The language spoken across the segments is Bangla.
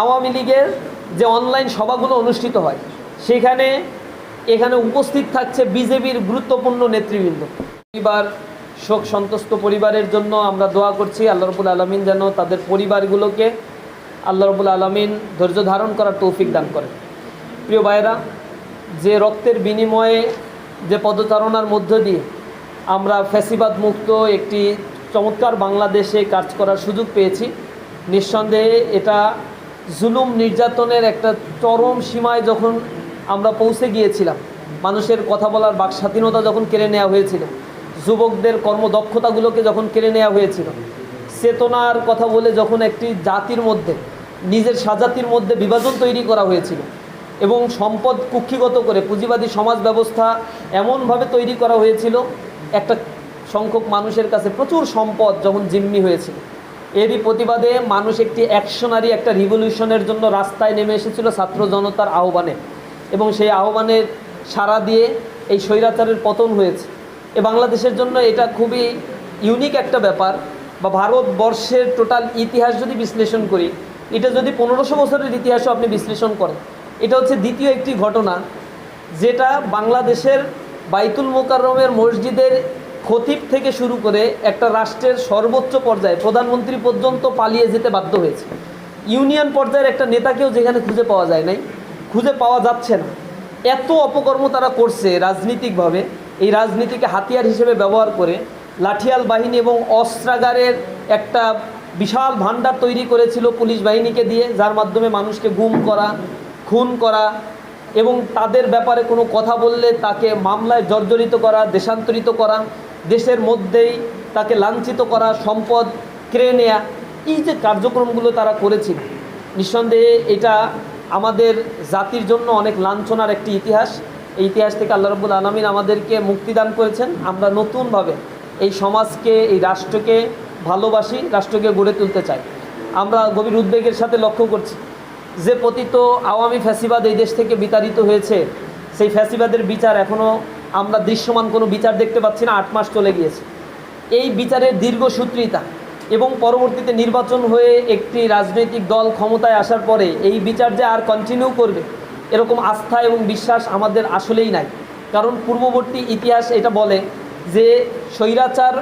আওয়ামী লীগের যে অনলাইন সভাগুলো অনুষ্ঠিত হয়, সেখানে এখানে উপস্থিত থাকছে বিজেপির গুরুত্বপূর্ণ নেতৃবৃন্দ। পরিবার, শোক সন্তস্ত পরিবারের জন্য আমরা দোয়া করছি, আল্লাহ রবুল আলমিন যেন তাদের পরিবারগুলোকে আল্লাহ রবুল আলমিন ধৈর্য ধারণ করার তৌফিক দান করেন। প্রিয় ভাইয়েরা, যে রক্তের বিনিময়ে যে পদচারণার মধ্য দিয়ে আমরা ফ্যাসিবাদ মুক্ত একটি চমৎকার বাংলাদেশে কাজ করার সুযোগ পেয়েছি, নিঃসন্দেহে এটা জুলুম নির্যাতনের একটা চরম সীমায় যখন আমরা পৌঁছে গিয়েছিলাম, মানুষের কথা বলার বাক স্বাধীনতা যখন কেড়ে নেওয়া হয়েছিল, যুবকদের কর্মদক্ষতাগুলোকে যখন কেড়ে নেওয়া হয়েছিল, চেতনার কথা বলে যখন একটি জাতির মধ্যে, নিজের সাজাতির মধ্যে বিভাজন তৈরি করা হয়েছিল এবং সম্পদ কুক্ষিগত করে পুঁজিবাদী সমাজ ব্যবস্থা এমনভাবে তৈরি করা হয়েছিল, একটা সংখ্যক মানুষের কাছে প্রচুর সম্পদ যখন জিম্মি হয়েছিল। এরই প্রতিবাদে মানুষ একটি অ্যাকশনারি একটা রিভলিউশনের জন্য রাস্তায় নেমে এসেছিল ছাত্র জনতার আহ্বানে। এবং সেই আহ্বানের সাড়া দিয়ে এই স্বৈরাচারের পতন হয়েছে। এ বাংলাদেশের জন্য এটা খুবই ইউনিক একটা ব্যাপার বা ভারতবর্ষের টোটাল ইতিহাস যদি বিশ্লেষণ করি, এটা যদি পনেরোশো বছরের ইতিহাসও আপনি বিশ্লেষণ করেন, এটা হচ্ছে দ্বিতীয় একটি ঘটনা যেটা বাংলাদেশের বাইতুল মোকাররমের মসজিদের খতিব থেকে শুরু করে একটা রাষ্ট্রের সর্বোচ্চ পর্যায়ে প্রধানমন্ত্রী পর্যন্ত পালিয়ে যেতে বাধ্য হয়েছে। ইউনিয়ন পর্যায়ের একটা নেতাকেও যেখানে খুঁজে পাওয়া যায় নাই, খুঁজে পাওয়া যাচ্ছে না। এত অপকর্ম তারা করছে রাজনীতিকভাবে, এই রাজনীতিকে হাতিয়ার হিসেবে ব্যবহার করে লাঠিয়াল বাহিনী এবং অস্ত্রাগারের একটা বিশাল ভাণ্ডার তৈরি করেছিল পুলিশ বাহিনীকে দিয়ে, যার মাধ্যমে মানুষকে গুম করা, খুন করা এবং তাদের ব্যাপারে কোনো কথা বললে তাকে মামলায় জর্জরিত করা, দেশান্তরিত করা দেশের মধ্যেই তাকে লাঞ্ছিত করা সম্পদ কেড়ে নেয়া, এই যে কার্যক্রমগুলো তারা করেছিল, নিঃসন্দেহে এটা আমাদের জাতির জন্য অনেক লাঞ্ছনার একটি ইতিহাস। এই ইতিহাস থেকে আল্লাহ রব্বুল আলমিন আমাদেরকে মুক্তিদান করেছেন। আমরা নতুনভাবে এই সমাজকে, এই রাষ্ট্রকে ভালোবাসি, রাষ্ট্রকে গড়ে তুলতে চাই। আমরা গভীর উদ্বেগের সাথে লক্ষ্য করছি যে, পতিত আওয়ামী ফ্যাসিবাদ এই দেশ থেকে বিতাড়িত হয়েছে। সেই ফ্যাসিবাদের বিচার এখনও আমরা দৃশ্যমান কোনো বিচার দেখতে পাচ্ছি না, আট মাস চলে গিয়েছে। এই বিচারের দীর্ঘসূত্রিতা এবং পরবর্তীতে নির্বাচন হয়ে একটি রাজনৈতিক দল ক্ষমতায় আসার পরে এই বিচার যে আর কন্টিনিউ করবে, এরকম আস্থা এবং বিশ্বাস আমাদের আসলেই নাই। কারণ পূর্ববর্তী ইতিহাস এটা বলে যে স্বৈরাচার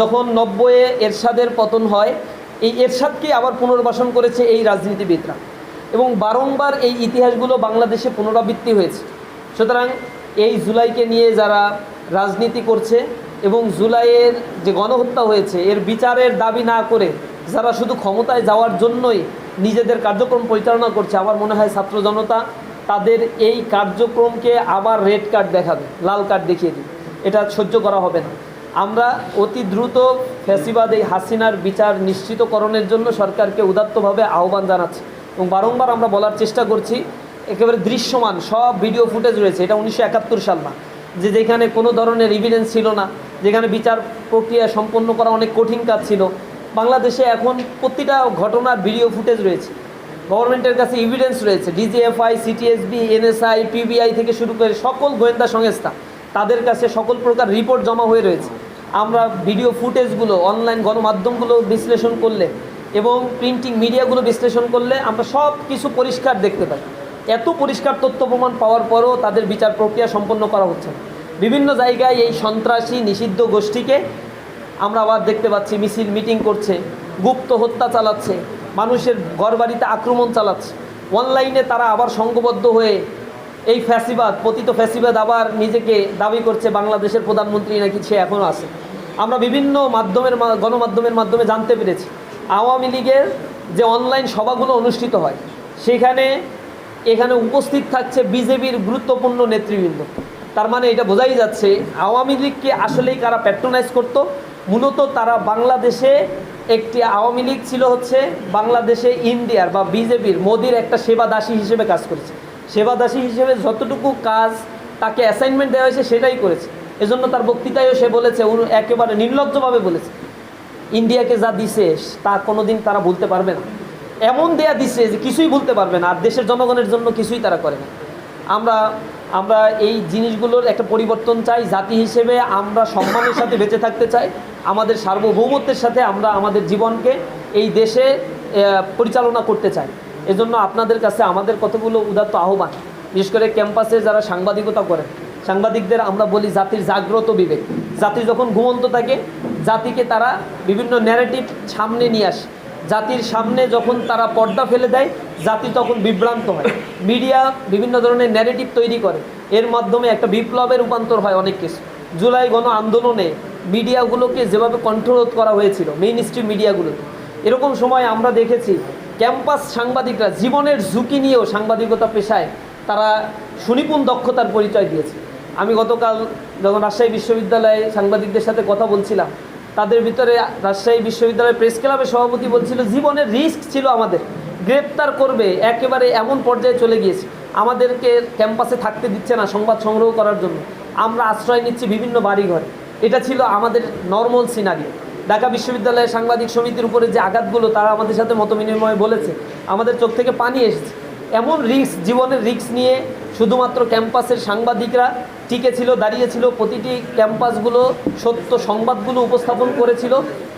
যখন নব্বইয়ে এরশাদের পতন হয়, এই এরশাদকে আবার পুনর্বাসন করেছে এই রাজনীতিবিদরা। এবং বারংবার এই ইতিহাসগুলো বাংলাদেশে পুনরাবৃত্তি হয়েছে। সুতরাং এই জুলাইকে নিয়ে যারা রাজনীতি করছে এবং জুলাইয়ের যে গণহত্যা হয়েছে, এর বিচারের দাবি না করে যারা শুধু ক্ষমতায় যাওয়ার জন্যই নিজেদের কার্যক্রম পরিচালনা করছে, আমার মনে হয় ছাত্র জনতা তাদের এই কার্যক্রমকে আবার রেড কার্ড দেখাবে, লাল কার্ড দেখিয়ে দিবে। এটা সহ্য করা হবে না। আমরা অতি দ্রুত ফ্যাসিবাদ এই হাসিনার বিচার নিশ্চিতকরণের জন্য সরকারকে উদাত্তভাবে আহ্বান জানাচ্ছি এবং বারংবার আমরা বলার চেষ্টা করছি একেবারে দৃশ্যমান, সব ভিডিও ফুটেজ রয়েছে। এটা উনিশশো একাত্তর সাল না। যে যেখানে কোনো ধরনের এভিডেন্স ছিল না, যেখানে বিচার প্রক্রিয়া সম্পন্ন করা অনেক কঠিন কাজ ছিল। বাংলাদেশে এখন প্রতিটা ঘটনার ভিডিও ফুটেজ রয়েছে। গভর্নমেন্টের কাছে এভিডেন্স রয়েছে। ডিজিএফআই সিটিএসবি এনএসআই পিবিআই থেকে শুরু করে সকল গোয়েন্দা সংস্থা, তাদের কাছে সকল প্রকার রিপোর্ট জমা হয়ে রয়েছে। আমরা ভিডিও ফুটেজগুলো অনলাইন গণমাধ্যমগুলো বিশ্লেষণ করলে এবং প্রিন্টিং মিডিয়াগুলো বিশ্লেষণ করলে আমরা সব কিছু পরিষ্কার দেখতে পাই। এত পরিষ্কার তথ্য প্রমাণ পাওয়ার পরও তাদের বিচার প্রক্রিয়া সম্পন্ন করা হচ্ছে বিভিন্ন জায়গায় এই সন্ত্রাসী নিষিদ্ধ গোষ্ঠীকে আমরা আবার দেখতে পাচ্ছি, মিছিল, মিটিং করছে, গুপ্ত হত্যা চালাচ্ছে, মানুষের ঘরবাড়িতে আক্রমণ চালাচ্ছে। অনলাইনে তারা আবার সংঘবদ্ধ হয়ে এই ফ্যাসিবাদ, পতিত ফ্যাসিবাদ আবার নিজেকে দাবি করছে বাংলাদেশের প্রধানমন্ত্রী নাকি সে এখনও আছে। আমরা বিভিন্ন মাধ্যমের গণমাধ্যমের মাধ্যমে জানতে পেরেছি। আওয়ামী লীগের যে অনলাইন সভাগুলো অনুষ্ঠিত হয়, সেখানে এখানে উপস্থিত থাকছে বিজেপির গুরুত্বপূর্ণ নেতৃবৃন্দ। তার মানে এটা বোঝাই যাচ্ছে, আওয়ামী লীগকে আসলেই কারা প্যাট্রোনাইজ করতো? মূলত তারা বাংলাদেশে একটি আওয়ামী লীগ ছিল হচ্ছে বাংলাদেশে ইন্ডিয়ার বা বিজেপির মোদির একটা সেবা দাসী হিসেবে কাজ করেছে। সেবা দাসী হিসেবে যতটুকু কাজ তাকে অ্যাসাইনমেন্ট দেওয়া হয়েছে সেটাই করেছে। এজন্য তার বক্তৃতায়ও সে বলেছে একেবারে নির্লজ্জভাবে বলেছে। ইন্ডিয়াকে যা দিছে, তা কোনোদিন তারা ভুলতে পারবে না। এমন দেয়া দিছে যে কিছুই বলতে পারবে না, আর দেশের জনগণের জন্য কিছুই তারা করে না। আমরা আমরা এই জিনিসগুলোর একটা পরিবর্তন চাই, জাতি হিসেবে আমরা সম্মানের সাথে বেঁচে থাকতে চাই, আমাদের সার্বভৌমত্বের সাথে আমরা আমাদের জীবনকে এই দেশে পরিচালনা করতে চাই। এজন্য আপনাদের কাছে আমাদের কতগুলো উদাত্ত আহ্বান। বিশেষ করে ক্যাম্পাসে যারা সাংবাদিকতা করেন সাংবাদিকদের আমরা বলি জাতির জাগ্রত বিবেক। জাতি যখন ঘুমন্ত থাকে, জাতিকে তারা বিভিন্ন ন্যারেটিভ সামনে নিয়ে আসে। জাতির সামনে যখন তারা পর্দা ফেলে দেয়, জাতি তখন বিভ্রান্ত হয়। মিডিয়া বিভিন্ন ধরনের ন্যারেটিভ তৈরি করে। এর মাধ্যমে একটা বিপ্লবের রূপান্তর হয় অনেক কিছু। জুলাই গণ আন্দোলনে মিডিয়াগুলোকে যেভাবে কন্ট্রোল করা হয়েছিল মেইন স্ট্রিম মিডিয়াগুলোকে এরকম সময় আমরা দেখেছি ক্যাম্পাস সাংবাদিকরা জীবনের ঝুঁকি নিয়েও সাংবাদিকতা পেশায় তারা সুনিপুণ দক্ষতার পরিচয় দিয়েছে। আমি গতকাল যখন রাজশাহী বিশ্ববিদ্যালয়ে সাংবাদিকদের সাথে কথা বলছিলাম তাদের ভিতরে রাজশাহী বিশ্ববিদ্যালয়ের প্রেস ক্লাবের সভাপতি বলছিল, জীবনের রিস্ক ছিল আমাদের। গ্রেপ্তার করবে, একেবারে এমন পর্যায়ে চলে গিয়েছে। আমাদেরকে ক্যাম্পাসে থাকতে দিচ্ছে না সংবাদ সংগ্রহ করার জন্য। আমরা আশ্রয় নিচ্ছি বিভিন্ন বাড়িঘরে। এটা ছিল আমাদের নর্মাল সিনারিও ঢাকা বিশ্ববিদ্যালয়ের সাংবাদিক সমিতির উপরে যে আঘাতগুলো, তারা আমাদের সাথে মত বিনিময় বলেছে। আমাদের চোখ থেকে পানি এসেছে। এমন রিস্ক, জীবনের রিস্ক নিয়ে শুধুমাত্র ক্যাম্পাসের সাংবাদিকরা টিকে ছিল দাঁড়িয়েছিল প্রতিটি ক্যাম্পাসগুলো সত্য সংবাদগুলো উপস্থাপন করেছিল।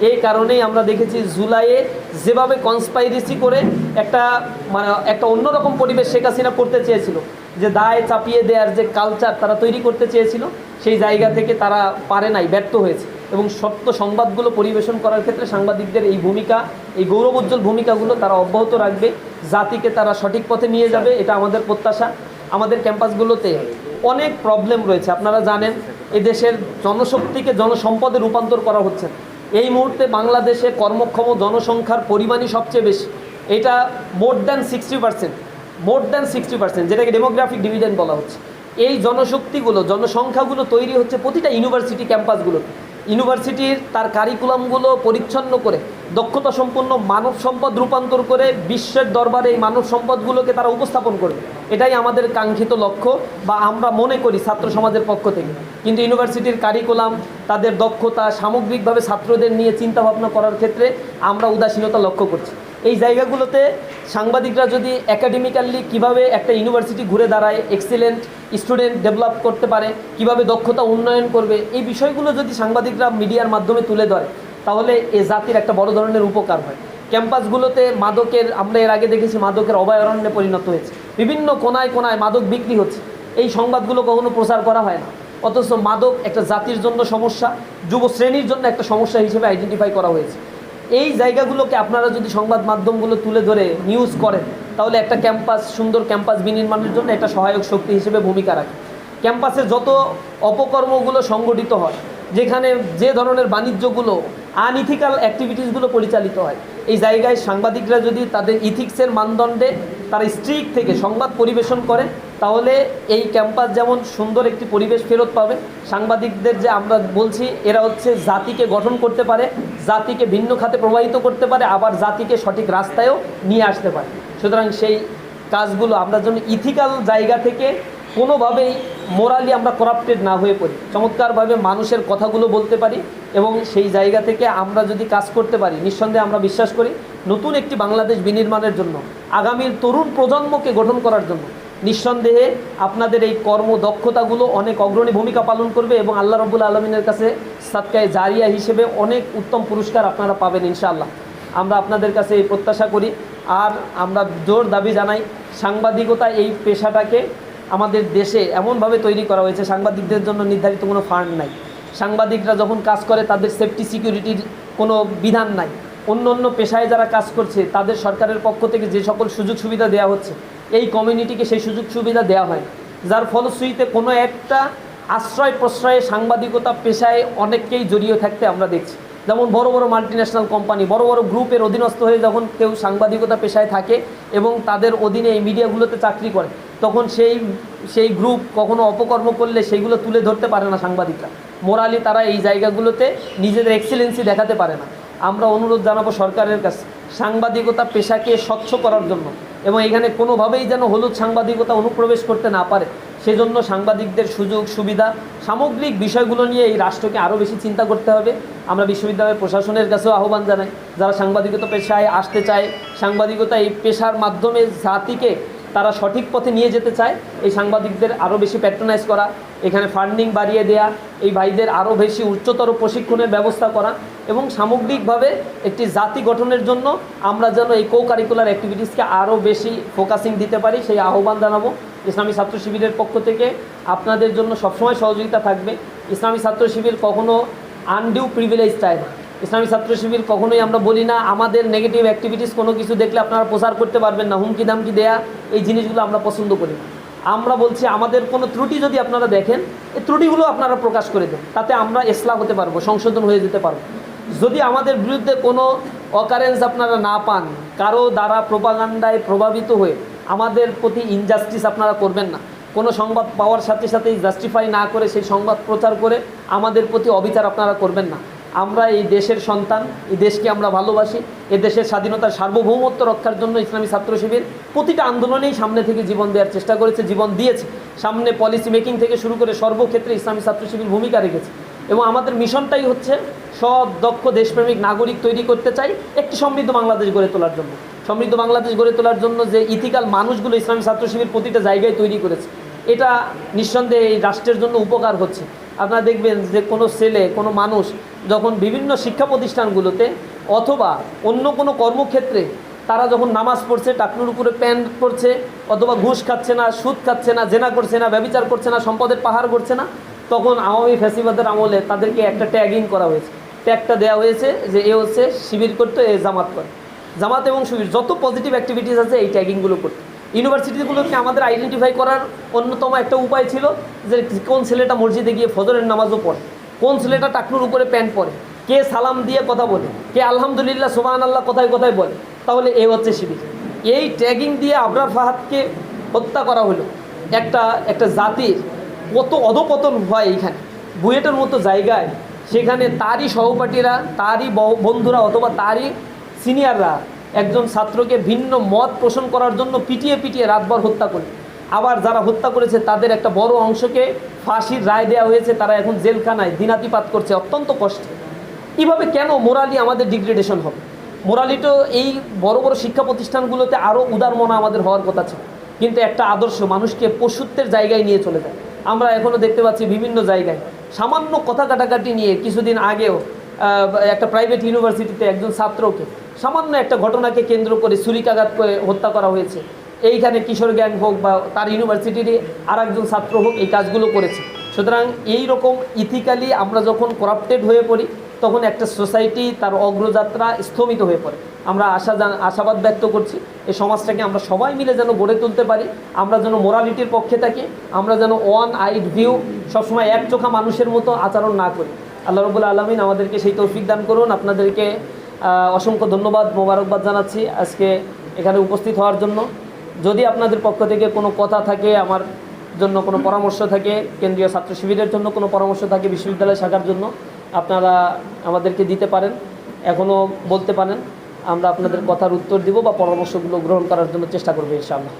এই কারণেই আমরা দেখেছি জুলাইয়ে যেভাবে কনস্পাইরেসি করে একটা মানে একটা অন্যরকম পরিবেশ শেখ হাসিনা করতে চেয়েছিল। যে দায় চাপিয়ে দেওয়ার যে কালচার তারা তৈরি করতে চেয়েছিল, সেই জায়গা থেকে তারা পারে নাই, ব্যর্থ হয়েছে। এবং সত্য সংবাদগুলো পরিবেশন করার ক্ষেত্রে সাংবাদিকদের এই ভূমিকা, এই গৌরবোজ্জ্বল ভূমিকাগুলো তারা অব্যাহত রাখবে। জাতিকে তারা সঠিক পথে নিয়ে যাবে, এটা আমাদের প্রত্যাশা। আমাদের ক্যাম্পাসগুলোতে অনেক প্রবলেম রয়েছে। আপনারা জানেন দেশের জনশক্তিকে জনসম্পদে রূপান্তর করা হচ্ছে। এই মুহূর্তে বাংলাদেশে কর্মক্ষম জনসংখ্যার পরিমাণই সবচেয়ে বেশি। এটা more than sixty percent more than sixty percent যেটাকে ডেমোগ্রাফিক ডিভিডেন্ড বলা হচ্ছে। এই জনশক্তিগুলো, জনসংখ্যাগুলো তৈরি হচ্ছে প্রতিটা ইউনিভার্সিটি ক্যাম্পাসগুলোতে ইউনিভার্সিটির তার কারিকুলামগুলো পরিচ্ছন্ন করে দক্ষতা সম্পন্ন মানব সম্পদ রূপান্তর করে বিশ্বের দরবারে এই মানব সম্পদগুলোকে তারা উপস্থাপন করবে। এটাই আমাদের কাঙ্ক্ষিত লক্ষ্য বা আমরা মনে করি ছাত্র সমাজের পক্ষ থেকে। কিন্তু ইউনিভার্সিটির কারিকুলাম, তাদের দক্ষতা সামগ্রিকভাবে ছাত্রদের নিয়ে চিন্তাভাবনা করার ক্ষেত্রে আমরা উদাসীনতা লক্ষ্য করছি। এই জায়গাগুলোতে সাংবাদিকরা যদি একাডেমিক্যালি কীভাবে একটা ইউনিভার্সিটি ঘুরে দাঁড়ায় এক্সিলেন্ট স্টুডেন্ট ডেভেলপ করতে পারে, কীভাবে দক্ষতা উন্নয়ন করবে, এই বিষয়গুলো যদি সাংবাদিকরা মিডিয়ার মাধ্যমে তুলে ধরে, তাহলে এ জাতির একটা বড় ধরনের উপকার হয়। ক্যাম্পাসগুলোতে মাদকের, আমরা এর আগে দেখেছি মাদকের অভয়ারণ্যে পরিণত হয়েছে। বিভিন্ন কোনায় কোনায় মাদক বিক্রি হচ্ছে। এই সংবাদগুলো কখনো প্রচার করা হয় না। অথচ মাদক একটা জাতির জন্য সমস্যা যুব শ্রেণির জন্য একটা সমস্যা হিসেবে আইডেন্টিফাই করা হয়েছে। এই জায়গাগুলোকে আপনারা যদি সংবাদ মাধ্যমগুলো তুলে ধরে নিউজ করেন, তাহলে একটা ক্যাম্পাস সুন্দর ক্যাম্পাস বিনির্মাণের জন্য একটা সহায়ক শক্তি হিসেবে ভূমিকা রাখে। ক্যাম্পাসে যত অপকর্মগুলো সংগঠিত হয় যেখানে যে ধরনের বাণিজ্যগুলো আনইথিক্যাল অ্যাক্টিভিটিসগুলো পরিচালিত হয়। এই জায়গায় সাংবাদিকরা যদি তাদের ইথিক্সের মানদণ্ডে তারা স্ট্রিক থেকে সংবাদ পরিবেশন করে, তাহলে এই ক্যাম্পাস যেমন সুন্দর একটি পরিবেশ ফেরত পাবে। সাংবাদিকদের যে আমরা বলছি, এরা হচ্ছে জাতিকে গঠন করতে পারে, জাতিকে ভিন্ন খাতে প্রবাহিত করতে পারে, আবার জাতিকে সঠিক রাস্তায়ও নিয়ে আসতে পারে। সুতরাং সেই কাজগুলো আমরা যেন ইথিক্যাল জায়গা থেকে কোনোভাবেই মোরালি আমরা করাপ্টেড না হয়ে পড়ি। চমৎকারভাবে মানুষের কথাগুলো বলতে পারি এবং সেই জায়গা থেকে আমরা যদি কাজ করতে পারি, নিঃসন্দেহে আমরা বিশ্বাস করি নতুন একটি বাংলাদেশ বিনির্মাণের জন্য, আগামীর তরুণ প্রজন্মকে গঠন করার জন্য, নিঃসন্দেহে আপনাদের এই কর্ম দক্ষতাগুলো অনেক অগ্রণী ভূমিকা পালন করবে এবং আল্লাহ রবুল আলমিনের কাছে সাতকায় জারিয়া হিসেবে অনেক উত্তম পুরস্কার আপনারা পাবেন ইনশাআল্লাহ। আমরা আপনাদের কাছে এই প্রত্যাশা করি। আর আমরা জোর দাবি জানাই, সাংবাদিকতা এই পেশাটাকে আমাদের দেশে এমনভাবে তৈরি করা হয়েছে, সাংবাদিকদের জন্য নির্ধারিত কোনো ফান্ড নাই। সাংবাদিকরা যখন কাজ করে, তাদের সেফটি সিকিউরিটির কোনো বিধান নাই। অন্য অন্য পেশায় যারা কাজ করছে, তাদের সরকারের পক্ষ থেকে যে সকল সুযোগ সুবিধা দেওয়া হচ্ছে, এই কমিউনিটিকে সেই সুযোগ সুবিধা দেওয়া হয়। যার ফলশ্রুতিতে কোনো একটা আশ্রয় প্রশ্রয়ে সাংবাদিকতা পেশায় অনেককেই জড়িয়ে থাকতে আমরা দেখছি। যেমন বড় বড় মাল্টিন্যাশনাল কোম্পানি বড় বড় গ্রুপের অধীনস্থ হয়ে যখন কেউ সাংবাদিকতা পেশায় থাকে এবং তাদের অধীনে এই মিডিয়াগুলোতে চাকরি করে তখন সেই সেই গ্রুপ কখনো অপকর্ম করলে সেইগুলো তুলে ধরতে পারে না সাংবাদিকরা। মোরালি তারা এই জায়গাগুলোতে নিজেদের এক্সেলেন্সি দেখাতে পারে না। আমরা অনুরোধ জানাব সরকারের কাছে, সাংবাদিকতা পেশাকে স্বচ্ছ করার জন্য এবং এখানে কোনোভাবেই যেন হলুদ সাংবাদিকতা অনুপ্রবেশ করতে না পারে, সেজন্য সাংবাদিকদের সুযোগ, সুবিধা, সামগ্রিক বিষয়গুলো নিয়ে এই রাষ্ট্রকে আরও বেশি চিন্তা করতে হবে। আমরা বিশ্ববিদ্যালয়ের প্রশাসনের কাছেও আহ্বান জানাই, যারা সাংবাদিকতা পেশায় আসতে চায়, সাংবাদিকতা এই পেশার মাধ্যমে জাতিকে তারা সঠিক পথে নিয়ে যেতে চায়, এই সাংবাদিকদের আরও বেশি প্যাট্রোনাইজ করা, এখানে ফান্ডিং বাড়িয়ে দেয়া, এই ভাইদের আরও বেশি উচ্চতর প্রশিক্ষণের ব্যবস্থা করা এবং সামগ্রিকভাবে একটি জাতি গঠনের জন্য আমরা যেন এই কো কারিকুলার অ্যাক্টিভিটিসকে আরও বেশি ফোকাসিং দিতে পারি, সেই আহ্বান জানাব ইসলামী ছাত্র শিবিরের পক্ষ থেকে। আপনাদের জন্য সবসময় সহযোগিতা থাকবে। ইসলামী ছাত্র শিবির কখনও আনডিউ প্রিভিলেজ চায় না। ইসলামী ছাত্র শিবির কখনোই আমরা বলি না। আমাদের নেগেটিভ অ্যাক্টিভিটিস কোনো কিছু দেখলে আপনারা প্রচার করতে পারবেন না। হুমকি দামকি দেয়া, এই জিনিসগুলো আমরা পছন্দ করি আমরা বলছি, আমাদের কোনো ত্রুটি যদি আপনারা দেখেন, এই ত্রুটিগুলো আপনারা প্রকাশ করে দেন। তাতে আমরা এসলাহ হতে পারব, সংশোধন হয়ে যেতে পারব। যদি আমাদের বিরুদ্ধে কোনো অকারেন্স আপনারা না পান, কারও দ্বারা প্রোপাগান্ডায় প্রভাবিত হয়ে আমাদের প্রতি ইনজাস্টিস আপনারা করবেন না। কোনো সংবাদ পাওয়ার সাথে সাথেই জাস্টিফাই না করে সেই সংবাদ প্রচার করে আমাদের প্রতি অবিচার আপনারা করবেন না। আমরা এই দেশের সন্তান, এই দেশকে আমরা ভালোবাসি, এ দেশের স্বাধীনতার সার্বভৌমত্ব রক্ষার জন্য ইসলামী ছাত্র শিবির প্রতিটা আন্দোলনেই সামনে থেকে জীবন দেওয়ার চেষ্টা করেছে, জীবন দিয়েছে। সামনে পলিসি মেকিং থেকে শুরু করে সর্বক্ষেত্রে ইসলামী ছাত্র শিবির ভূমিকা রেখেছে। এবং আমাদের মিশনটাই হচ্ছে সব দক্ষ, দেশপ্রেমিক নাগরিক তৈরি করতে চাই, একটি সমৃদ্ধ বাংলাদেশ গড়ে তোলার জন্য। সমৃদ্ধ বাংলাদেশ গড়ে তোলার জন্য যে ইথিক্যাল মানুষগুলো ইসলামী ছাত্র শিবির প্রতিটা জায়গায় তৈরি করেছে, এটা নিঃসন্দেহে এই রাষ্ট্রের জন্য উপকার হচ্ছে। আপনারা দেখবেন যে কোনো ছেলে, কোনো মানুষ যখন বিভিন্ন শিক্ষা প্রতিষ্ঠানগুলোতে অথবা অন্য কোনো কর্মক্ষেত্রে তারা যখন নামাজ পড়ছে, টাকনুর উপরে প্যান্ট পড়ছে অথবা ঘুষ খাচ্ছে না, সুদ খাচ্ছে না, জেনা করছে না, ব্যবচার করছে না, সম্পদের পাহাড় করছে না, তখন আওয়ামী ফ্যাসিবাদের আমলে তাদেরকে একটা ট্যাগিং করা হয়েছে। ট্যাগটা দেওয়া হয়েছে যে এ হচ্ছে শিবির করতো, এ জামাত করে। জামাত এবং শিবির, যত পজিটিভ অ্যাক্টিভিটিস আছে, এই ট্যাগিংগুলো করতে। ইউনিভার্সিটিগুলোকে আমাদের আইডেন্টিফাই করার অন্যতম একটা উপায় ছিল যে কোন ছেলেটা মসজিদে গিয়ে ফজরের নামাজও পড়ে, কোন ছেলেটা টাকনুর উপরে প্যান্ট পরে, কে সালাম দিয়ে কথা বলে, কে আলহামদুলিল্লাহ সোবান আল্লাহ কথায় কথায় বলে, তাহলে এ হচ্ছে শিবির। এই ট্যাগিং দিয়ে আবরার ফাহাদকে হত্যা করা হলো। একটা একটা জাতির কত অধপতন হয় এইখানে। বুয়েটের মতো জায়গায় সেখানে তারই সহপাঠীরা, তারই বন্ধুরা অথবা তারই সিনিয়ররা একজন ছাত্রকে ভিন্ন মত পোষণ করার জন্য পিটিয়ে পিটিয়ে রাতভর হত্যা করে। আবার যারা হত্যা করেছে, তাদের একটা বড় অংশকে ফাঁসির রায় দেওয়া হয়েছে, তারা এখন জেলখানায় দিনাতিপাত করছে অত্যন্ত কষ্টে। এভাবে কেন মোরালি আমাদের ডিগ্রেডেশন হবে? মোরালি তো এই বড় বড় শিক্ষা প্রতিষ্ঠানগুলোতে আরও উদারমনা আমাদের হওয়ার কথা ছিল। কিন্তু একটা আদর্শ মানুষকে পশুত্বের জায়গায় নিয়ে চলে যায়। আমরা এখনও দেখতে পাচ্ছি বিভিন্ন জায়গায়। সামান্য কথা কাটাকাটি নিয়ে কিছুদিন আগেও একটা প্রাইভেট ইউনিভার্সিটিতে একজন ছাত্রকে সামান্য একটা ঘটনাকে কেন্দ্র করে ছুরিকাঘাত করে হত্যা করা হয়েছে। এইখানে কিশোর গ্যাং হোক বা তার ইউনিভার্সিটির আর একজন ছাত্র হোক এই কাজগুলো করেছে। সুতরাং এই রকম ইথিক্যালি আমরা যখন করাপ্টেড হয়ে পড়ি, তখন একটা সোসাইটি তার অগ্রযাত্রা স্থমিত হয়ে পড়ে। আমরা আশা আশাবাদ ব্যক্ত করছি, এই সমাজটাকে আমরা সবাই মিলে যেন গড়ে তুলতে পারি, আমরা যেন মোরালিটির পক্ষে থাকি, আমরা যেন ওয়ান আইড ভিউ সবসময় এক চোখা মানুষের মতো আচরণ না করি। আল্লাহ রবুল আলমিন আমাদেরকে সেই তৌফিক দান করুন। আপনাদেরকে অসংখ্য ধন্যবাদ, মোবারকবাদ জানাচ্ছি আজকে এখানে উপস্থিত হওয়ার জন্য। যদি আপনাদের পক্ষ থেকে কোনো কথা থাকে, আমার জন্য কোনো পরামর্শ থাকে, কেন্দ্রীয় ছাত্র শিবিরের জন্য কোনো পরামর্শ থাকে বিশ্ববিদ্যালয় শাখার জন্য, আপনারা আমাদেরকে দিতে পারেন। এখনও বলতে পারেন, আমরা আপনাদের কথার উত্তর দিব বা পরামর্শগুলো গ্রহণ করার জন্য চেষ্টা করব ইনশাআল্লাহ।